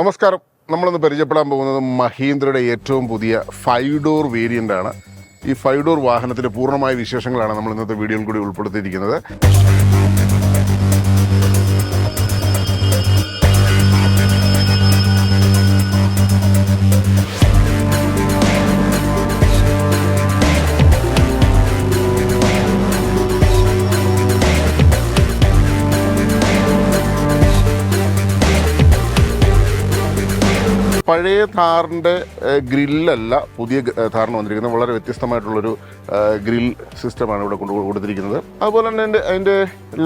നമസ്കാരം. നമ്മളിന്ന് പരിചയപ്പെടാൻ പോകുന്നത് മഹീന്ദ്രയുടെ ഏറ്റവും പുതിയ ഫൈവ് ഡോർ വേരിയന്റ് ആണ്. ഈ ഫൈവ് ഡോർ വാഹനത്തിന്റെ പൂർണമായ വിശേഷങ്ങളാണ് നമ്മൾ ഇന്നത്തെ വീഡിയോയിൽ കൂടി ഉൾപ്പെടുത്തിയിരിക്കുന്നത്. പഴയ ഥാറിന്റെ ഗ്രില്ലല്ല പുതിയ ഥാറിന് വന്നിരിക്കുന്നത്. വളരെ വ്യത്യസ്തമായിട്ടുള്ളൊരു ഗ്രിൽ സിസ്റ്റമാണ് ഇവിടെ കൊണ്ട് കൊടുത്തിരിക്കുന്നത്. അതുപോലെ തന്നെ അതിന്റെ അതിന്റെ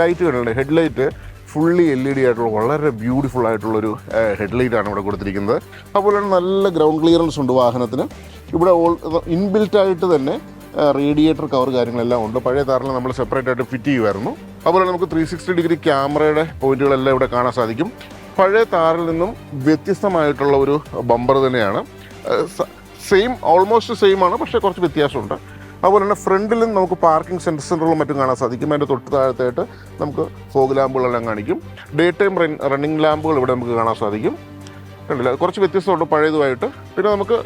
light കണ്ടുണ്ട് head light fully L E D ആയിട്ടുള്ള വളരെ ബ്യൂട്ടിഫുൾ ആയിട്ടുള്ളൊരു ആണ് ഇവിടെ കൊടുത്തിരിക്കുന്നത്. അതുപോലെ തന്നെ നല്ല ഗ്രൗണ്ട് ക്ലിയറൻസ് ഉണ്ട് വാഹനത്തിന്. ഇവിടെ ഓൾ ഇൻബിൽറ്റ് ആയിട്ട് തന്നെ റേഡിയേറ്റർ കവർ കാര്യങ്ങളെല്ലാം ഉണ്ട്. പഴയ താറിൽ നമ്മൾ സെപ്പറേറ്റ് ആയിട്ട് ഫിറ്റ് ചെയ്യുമായിരുന്നു. അതുപോലെ നമുക്ക് ത്രീ സിക്സ്റ്റി ഡിഗ്രി ക്യാമറയുടെ പോയിന്റുകളെല്ലാം ഇവിടെ കാണാൻ സാധിക്കും. പഴയ താറിൽ നിന്നും വ്യത്യസ്തമായിട്ടുള്ള ഒരു ബമ്പർ തന്നെയാണ്. സെയിം ഓൾമോസ്റ്റ് സെയിം ആണ് പക്ഷേ കുറച്ച് വ്യത്യാസമുണ്ട്. അതുപോലെ തന്നെ ഫ്രണ്ടിലും നമുക്ക് പാർക്കിംഗ് സെൻസറുകളും മറ്റും കാണാൻ സാധിക്കും. അതിന്റെ തൊട്ട് താഴത്തായിട്ട് നമുക്ക് ഫോഗ് ലാമ്പുകളെല്ലാം കാണിക്കും. ഡേ ടൈം റണ്ണിങ് ലാമ്പുകൾ ഇവിടെ നമുക്ക് കാണാൻ സാധിക്കും. കണ്ടില്ല? കുറച്ച് വ്യത്യസ്തമുണ്ട് പഴയതുമായിട്ട്. പിന്നെ നമുക്ക്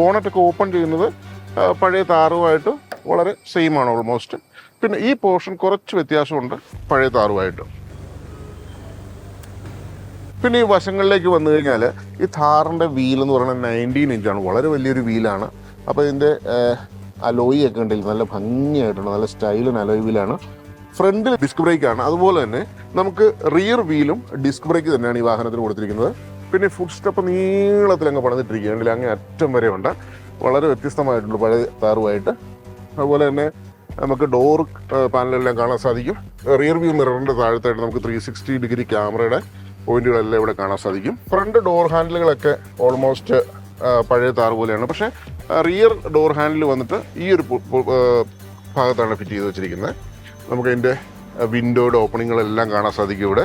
ബോണറ്റൊക്കെ ഓപ്പൺ ചെയ്യുന്നത് പഴയ താറുമായിട്ട് വളരെ സെയിം ആണ് ഓൾമോസ്റ്റ് പിന്നെ ഈ പോർഷൻ കുറച്ച് വ്യത്യാസമുണ്ട് പഴയ താറുമായിട്ട്. പിന്നെ ഈ വശങ്ങളിലേക്ക് വന്നു കഴിഞ്ഞാൽ ഈ താറിന്റെ വീൽ എന്ന് പറയുന്നത് നയന്റീൻ ഇഞ്ചാണ് വളരെ വലിയൊരു വീലാണ്. അപ്പോൾ ഇതിന്റെ അലോയി ഒക്കെ ഉണ്ടെങ്കിൽ നല്ല ഭംഗിയായിട്ടുണ്ട്. നല്ല സ്റ്റൈലും അലോയി വീലാണ്. ഫ്രണ്ടിൽ ഡിസ്ക് ബ്രേക്കാണ് അതുപോലെ തന്നെ നമുക്ക് റിയർ വീലും ഡിസ്ക് ബ്രേക്ക് തന്നെയാണ് ഈ വാഹനത്തിന് കൊടുത്തിരിക്കുന്നത്. പിന്നെ ഫുഡ് സ്റ്റെപ്പ് നീളത്തിൽ അങ്ങ് പണിതിട്ടിരിക്കുകയാണെങ്കിൽ അങ്ങ് അറ്റം വരെ ഉണ്ട്. വളരെ വ്യത്യസ്തമായിട്ടുണ്ട് പഴയ താറുമായിട്ട് അതുപോലെ തന്നെ നമുക്ക് ഡോർ പാനലെല്ലാം കാണാൻ സാധിക്കും. റിയർ വ്യൂ മിററിന്റെ താഴത്തായിട്ട് നമുക്ക് ത്രീ സിക്സ്റ്റി ഡിഗ്രി ക്യാമറയുടെ പോയിന്റുകളെല്ലാം ഇവിടെ കാണാൻ സാധിക്കും. ഫ്രണ്ട് ഡോർ ഹാൻഡിലുകളൊക്കെ ഓൾമോസ്റ്റ് പഴയ താറ് പോലെയാണ്. പക്ഷേ റിയർ ഡോർ ഹാൻഡിൽ വന്നിട്ട് ഈ ഒരു ഭാഗത്താണ് ഫിറ്റ് ചെയ്ത് വെച്ചിരിക്കുന്നത്. നമുക്ക് അതിന്റെ വിൻഡോയുടെ ഓപ്പണിങ്ങുകളെല്ലാം കാണാൻ സാധിക്കും ഇവിടെ.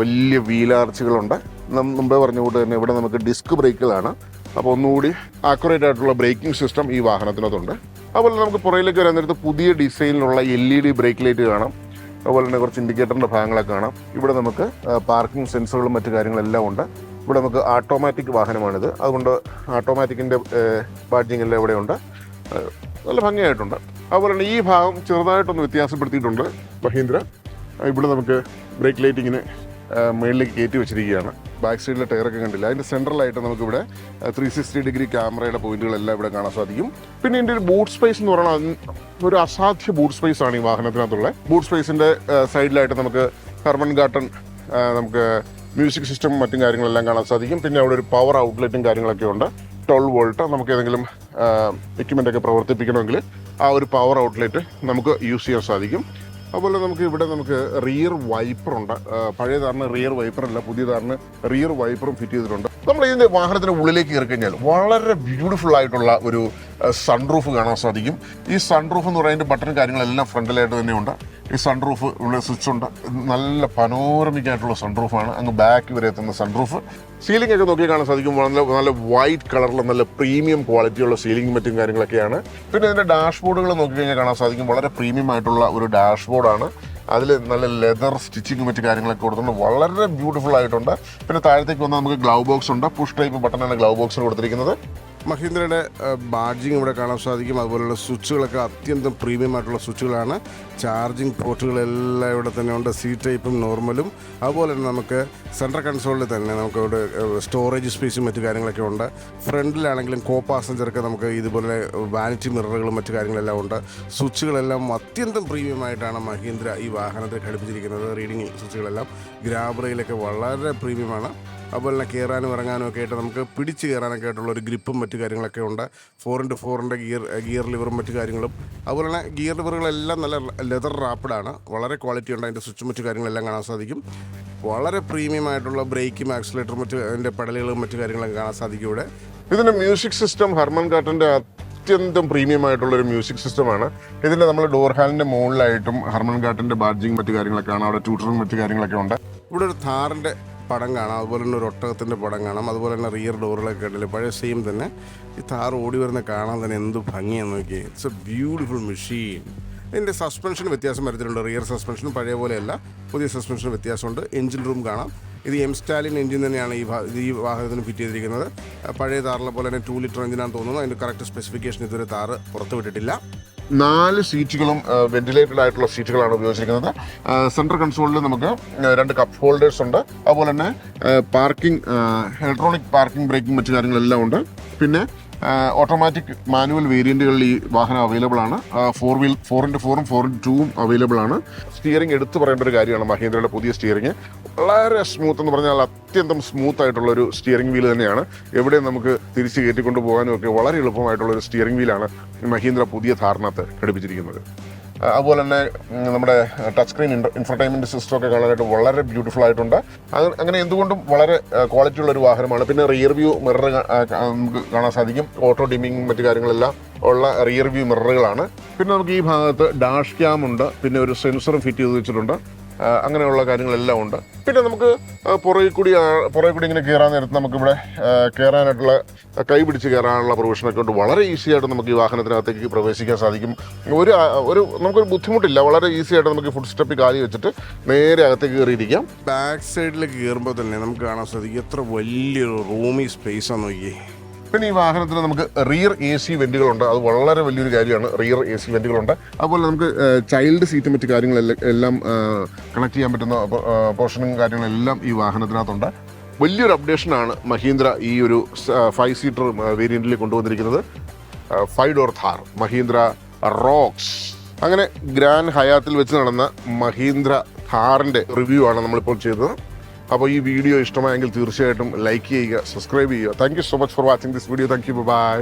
വലിയ വീലാർച്ചുകളുണ്ട്. മുമ്പേ പറഞ്ഞ കൂട്ട് തന്നെ ഇവിടെ നമുക്ക് ഡിസ്ക് ബ്രേക്കുകളാണ്. അപ്പോൾ ഒന്നുകൂടി ആക്യുറേറ്റ് ആയിട്ടുള്ള ബ്രേക്കിംഗ് സിസ്റ്റം ഈ വാഹനത്തിനകത്തുണ്ട്. അതുപോലെ നമുക്ക് പുറയിലേക്ക് വരാൻ നേരത്ത് പുതിയ ഡിസൈനിലുള്ള L E D brake light കാണാം. അതുപോലെ തന്നെ കുറച്ച് ഇൻഡിക്കേറ്ററിന്റെ ഭാഗങ്ങളൊക്കെ കാണാം. ഇവിടെ നമുക്ക് പാർക്കിംഗ് സെൻസറുകളും മറ്റു കാര്യങ്ങളെല്ലാം ഉണ്ട്. ഇവിടെ നമുക്ക് ആട്ടോമാറ്റിക് വാഹനമാണിത്. അതുകൊണ്ട് ആട്ടോമാറ്റിക്കിന്റെ ബാഡ്ജിങ് എല്ലാം ഇവിടെയുണ്ട് നല്ല ഭംഗിയായിട്ടുണ്ട്. അതുപോലെ തന്നെ ഈ ഭാഗം ചെറുതായിട്ടൊന്ന് വ്യത്യാസപ്പെടുത്തിയിട്ടുണ്ട് മഹീന്ദ്ര. ഇവിടെ നമുക്ക് ബ്രേക്ക് ലൈറ്റ് ഇങ്ങനെ ആ, മുകളിലേക്ക് കയറ്റി വെച്ചിരിക്കുകയാണ്. ബാക്ക് സൈഡിലെ ടയറൊക്കെ കണ്ടില്ല? അതിന്റെ സെൻട്രലായിട്ട് നമുക്കിവിടെ ത്രീ സിക്സ്റ്റി ഡിഗ്രി ക്യാമറയുടെ പോയിന്റുകളെല്ലാം ഇവിടെ കാണാൻ സാധിക്കും. പിന്നെ ഇതിന്റെ ഒരു ബൂട്ട് സ്പേസ് എന്ന് പറയുന്നത് ഒരു അസാധ്യ ബൂട്ട് സ്പേസ് ആണ് ഈ വാഹനത്തിനകത്തുള്ള. ബൂട്ട് സ്പേസിന്റെ സൈഡിലായിട്ട് നമുക്ക് ഹെർമൻ ഗാർട്ടൺ നമുക്ക് മ്യൂസിക് സിസ്റ്റം മറ്റും കാര്യങ്ങളെല്ലാം കാണാൻ സാധിക്കും. പിന്നെ അവിടെ ഒരു പവർ ഔട്ട്ലെറ്റും കാര്യങ്ങളൊക്കെ ഉണ്ട്. ട്വൽവ് വോൾട്ട് നമുക്ക് ഏതെങ്കിലും എക്യുപ്മെന്റ് ഒക്കെ പ്രവർത്തിപ്പിക്കണമെങ്കിൽ ആ ഒരു പവർ ഔട്ട്ലെറ്റ് നമുക്ക് യൂസ് ചെയ്യാൻ സാധിക്കും. അതുപോലെ നമുക്ക് ഇവിടെ നമുക്ക് റിയർ വൈപ്പറുണ്ട് പഴയ താറിന് റിയർ വൈപ്പറല്ല പുതിയ താറിന് റിയർ വൈപ്പറും ഫിറ്റ് ചെയ്തിട്ടുണ്ട്. നമ്മൾ ഇതിന്റെ വാഹനത്തിന്റെ ഉള്ളിലേക്ക് കയറി കഴിഞ്ഞാൽ വളരെ ബ്യൂട്ടിഫുൾ ആയിട്ടുള്ള ഒരു സൺറൂഫ് കാണാൻ സാധിക്കും. ഈ സൺറൂഫ് എന്ന് പറയുന്ന ബട്ടൺ കാര്യങ്ങളെല്ലാം ഫ്രണ്ടിലായിട്ട് തന്നെയുണ്ട്. ഈ സൺറൂഫ് ഉള്ള സ്വിച്ച് ഉണ്ട്. നല്ല പനോരമിക് ആയിട്ടുള്ള സൺറൂഫാണ് അങ്ങ് ബാക്ക് വരെ എത്തുന്ന സൺറൂഫ് സീലിംഗ് ഒക്കെ നോക്കി കാണാൻ സാധിക്കും. നല്ല നല്ല വൈറ്റ് കളറിൽ നല്ല പ്രീമിയം ക്വാളിറ്റിയുള്ള സീലിംഗ് മറ്റും കാര്യങ്ങളൊക്കെയാണ്. പിന്നെ ഇതിന്റെ ഡാഷ്ബോർഡുകൾ നോക്കി കഴിഞ്ഞാൽ കാണാൻ സാധിക്കും. വളരെ പ്രീമിയം ആയിട്ടുള്ള ഒരു ഡാഷ്ബോർഡാണ് അതിൽ നല്ല ലെതർ സ്റ്റിച്ചിങ് മറ്റു കാര്യങ്ങളൊക്കെ കൊടുത്തിട്ടുണ്ട്. വളരെ ബ്യൂട്ടിഫുൾ ആയിട്ടുണ്ട്. പിന്നെ താഴത്തേക്ക് വന്നാൽ നമുക്ക് ഗ്ലൗ ബോക്സ് ഉണ്ട്. പുഷ് ടൈപ്പ് ബട്ടണാണ് ഗ്ലൗ ബോക്സിന് കൊടുത്തിരിക്കുന്നത്. മഹീന്ദ്രയുടെ ബാഡ്ജിങ് ഇവിടെ കാണാൻ സാധിക്കും. അതുപോലുള്ള സ്വിച്ചുകളൊക്കെ അത്യന്തം പ്രീമിയം ആയിട്ടുള്ള സ്വിച്ചുകളാണ്. ചാർജിങ് പോർട്ടുകളെല്ലാം ഇവിടെ തന്നെ ഉണ്ട്. സി ടൈപ്പും നോർമലും അതുപോലെ തന്നെ നമുക്ക് സെൻട്രൽ കൺസോളിൽ തന്നെ നമുക്ക് ഇവിടെ സ്റ്റോറേജ് സ്പേസും മറ്റു കാര്യങ്ങളൊക്കെ ഉണ്ട്. ഫ്രണ്ടിലാണെങ്കിലും കോ പാസഞ്ചർക്ക് നമുക്ക് ഇതുപോലെ വാനിറ്റി മിററുകളും മറ്റു കാര്യങ്ങളെല്ലാം ഉണ്ട്. സ്വിച്ചുകളെല്ലാം അത്യന്തം പ്രീമിയം ആയിട്ടാണ് മഹീന്ദ്ര ഈ വാഹനത്തിൽ ഘടിപ്പിച്ചിരിക്കുന്നത്. റീഡിംഗ് സ്വിച്ചുകളെല്ലാം ഗ്രാബറയിലൊക്കെ വളരെ പ്രീമിയമാണ് അതുപോലെ തന്നെ കയറാനും ഇറങ്ങാനും ഒക്കെ ആയിട്ട് നമുക്ക് പിടിച്ച് കയറാനൊക്കെ ആയിട്ടുള്ള ഒരു ഗ്രിപ്പും മറ്റു കാര്യങ്ങളൊക്കെ ഉണ്ട്. ഫോർ ഇന്റു ഫോറിന്റെ ഗിയർ ഗിയർ ലിവറും മറ്റു കാര്യങ്ങളും. അതുപോലെ തന്നെ ഗിയർ ലിവറുകളെല്ലാം നല്ല ലെതർ റാപ്പിഡാണ് വളരെ ക്വാളിറ്റി ഉണ്ട്. അതിന്റെ സ്വിച്ചും മറ്റു കാര്യങ്ങളെല്ലാം കാണാൻ സാധിക്കും. വളരെ പ്രീമിയം ആയിട്ടുള്ള ബ്രേക്കും ആക്സിലേറ്ററും മറ്റു അതിന്റെ പടലുകളും മറ്റു കാര്യങ്ങളൊക്കെ കാണാൻ സാധിക്കും ഇവിടെ. ഇതിന്റെ മ്യൂസിക് സിസ്റ്റം ഹർമൻ കാട്ടന്റെ അത്യന്തം പ്രീമിയം ആയിട്ടുള്ള ഒരു മ്യൂസിക് സിസ്റ്റമാണ് ഇതിന്റെ നമ്മൾ ഡോർ ഹാലിന്റെ മുകളിലായിട്ടും ഹർമൻ കാട്ടന്റെ ബാഡ്ജിങ് മറ്റു കാര്യങ്ങളൊക്കെ അവിടെ ട്യൂട്ടറും മറ്റു കാര്യങ്ങളൊക്കെ ഉണ്ട്. ഇവിടെ ഒരു താറിന്റെ പടം കാണാം. അതുപോലെ തന്നെ ഒരു ഒട്ടകത്തിന്റെ പടം കാണാം. അതുപോലെ തന്നെ റിയർ ഡോറുകളൊക്കെ ഉണ്ടല്ലേ? പഴയ സെയിം തന്നെ. ഈ താർ ഓടി വരുന്ന കാണാൻ തന്നെ എന്ത് ഭംഗിയാന്ന് നോക്കി ഇറ്റ്സ് എ ബ്യൂട്ടിഫുൾ മെഷീൻ ഇതിന്റെ സസ്പെൻഷൻ വ്യത്യാസം വരുത്തിയിട്ടുണ്ട്. റിയർ സസ്പെൻഷൻ പഴയ പോലെയല്ല. പുതിയ സസ്പെൻഷൻ വ്യത്യാസമുണ്ട്. എഞ്ചിൻ റൂം കാണാം. ഇത് എം സ്റ്റാലിൻ എഞ്ചിൻ തന്നെയാണ് ഈ ഈ വാഹനത്തിന് ഫിറ്റ് ചെയ്തിരിക്കുന്നത്. പഴയ താറിലെ പോലെ തന്നെ ടു ലിറ്റർ എഞ്ചിനാണെന്ന് തോന്നുന്നു. അതിന്റെ കറക്റ്റ് സ്പെസിഫിക്കേഷൻ ഇതുവരെ താറ് പുറത്ത് വിട്ടിട്ടില്ല. നാല് സീറ്റുകളും വെന്റിലേറ്റഡ് ആയിട്ടുള്ള സീറ്റുകളാണ് ഉപയോഗിച്ചിരിക്കുന്നത്. സെൻട്രൽ കൺസോളിൽ നമുക്ക് രണ്ട് കപ്പ് ഹോൾഡേഴ്സ് ഉണ്ട്. അതുപോലെ തന്നെ പാർക്കിംഗ് ഇലക്ട്രോണിക് പാർക്കിംഗ് ബ്രേക്കിംഗ് മറ്റു കാര്യങ്ങളെല്ലാം ഉണ്ട്. പിന്നെ ഓട്ടോമാറ്റിക് മാനുവൽ വേരിയന്റുകളിൽ ഈ വാഹനം അവൈലബിൾ ആണ്. ഫോർ വീൽ ഫോർ ഇന്റു ഫോറും ഫോർ ഇന്റു ടൂവും അവൈലബിൾ ആണ്. സ്റ്റിയറിംഗ് എടുത്തു പറയേണ്ട ഒരു കാര്യമാണ് മഹീന്ദ്രയുടെ പുതിയ സ്റ്റിയറിംഗ് വളരെ സ്മൂത്ത് എന്ന് പറഞ്ഞാൽ അത്യന്തം സ്മൂത്ത് ആയിട്ടുള്ള ഒരു സ്റ്റിയറിംഗ് വീൽ തന്നെയാണ്. എവിടെ നമുക്ക് തിരിച്ച് കയറ്റിക്കൊണ്ട് പോകാനും ഒക്കെ വളരെ എളുപ്പമായിട്ടുള്ള ഒരു സ്റ്റിയറിംഗ് വീലാണ് മഹീന്ദ്ര പുതിയ ധാരണത്ത് ഘടിപ്പിച്ചിരിക്കുന്നത്. അതുപോലെ തന്നെ നമ്മുടെ ടച്ച് സ്ക്രീൻ ഇൻഫർടൈൻമെന്റ് സിസ്റ്റം ഒക്കെ കളറായിട്ട് വളരെ ബ്യൂട്ടിഫുൾ ആയിട്ടുണ്ട്. അങ്ങനെ എന്തുകൊണ്ടും വളരെ ക്വാളിറ്റി ഉള്ള ഒരു വാഹനമാണ്. പിന്നെ റിയർ വ്യൂ മിറർ നമുക്ക് കാണാൻ സാധിക്കും. ഓട്ടോ ഡിമിങ് മറ്റു കാര്യങ്ങളെല്ലാം ഉള്ള റിയർ വ്യൂ മിററുകളാണ് പിന്നെ നമുക്ക് ഈ ഭാഗത്ത് ഡാഷ് ക്യാം ഉണ്ട്. പിന്നെ ഒരു സെൻസറും ഫിറ്റ് ചെയ്ത് വെച്ചിട്ടുണ്ട്. അങ്ങനെയുള്ള കാര്യങ്ങളെല്ലാം ഉണ്ട്. പിന്നെ നമുക്ക് പുറകിൽ കൂടി പുറകിൽ കൂടി ഇങ്ങനെ കയറാൻ നേരത്ത് നമുക്കിവിടെ കയറാനായിട്ടുള്ള കൈ പിടിച്ച് കയറാനുള്ള പ്രൊവിഷനൊക്കെ ഉണ്ട്. വളരെ ഈസി ആയിട്ട് നമുക്ക് ഈ വാഹനത്തിനകത്തേക്ക് പ്രവേശിക്കാൻ സാധിക്കും. ഒരു ഒരു നമുക്കൊരു ബുദ്ധിമുട്ടില്ല. വളരെ ഈസി ആയിട്ട് നമുക്ക് ഫുഡ് സ്റ്റെപ്പിൽ കാലി വെച്ചിട്ട് നേരെ അകത്തേക്ക് കയറിയിരിക്കാം. ബാക്ക് സൈഡിൽ കയറുമ്പോൾ തന്നെ നമുക്ക് കാണാൻ സാധിക്കും. എത്ര വലിയൊരു റൂമി സ്പേസ് ആണ് നോക്കിയേ. പിന്നെ ഈ വാഹനത്തിന് നമുക്ക് റിയർ എ സി വെന്റുകളുണ്ട് അത് വളരെ വലിയൊരു കാര്യമാണ്. റിയർ എ സി വെന്റുകളുണ്ട് അതുപോലെ നമുക്ക് ചൈൽഡ് സീറ്റും മറ്റു കാര്യങ്ങളെല്ലാം എല്ലാം കണക്ട് ചെയ്യാൻ പറ്റുന്ന പോർഷനും കാര്യങ്ങളെല്ലാം ഈ വാഹനത്തിനകത്തുണ്ട്. വലിയൊരു അപ്ഡേഷനാണ് മഹീന്ദ്ര ഈ ഒരു ഫൈവ് സീറ്റർ വേരിയന്റിൽ കൊണ്ടുവന്നിരിക്കുന്നത്. Five door Thar Mahindra rocks അങ്ങനെ ഗ്രാൻഡ് ഹയാത്തിൽ വെച്ച് നടന്ന മഹീന്ദ്ര ഥാറിന്റെ റിവ്യൂ ആണ് നമ്മളിപ്പോൾ ചെയ്തത്. അപ്പോൾ ഈ വീഡിയോ ഇഷ്ടമായെങ്കിൽ തീർച്ചയായിട്ടും ലൈക്ക് ചെയ്യുക സബ്സ്ക്രൈബ് ചെയ്യുക. Thank you so much for watching this video thank you bye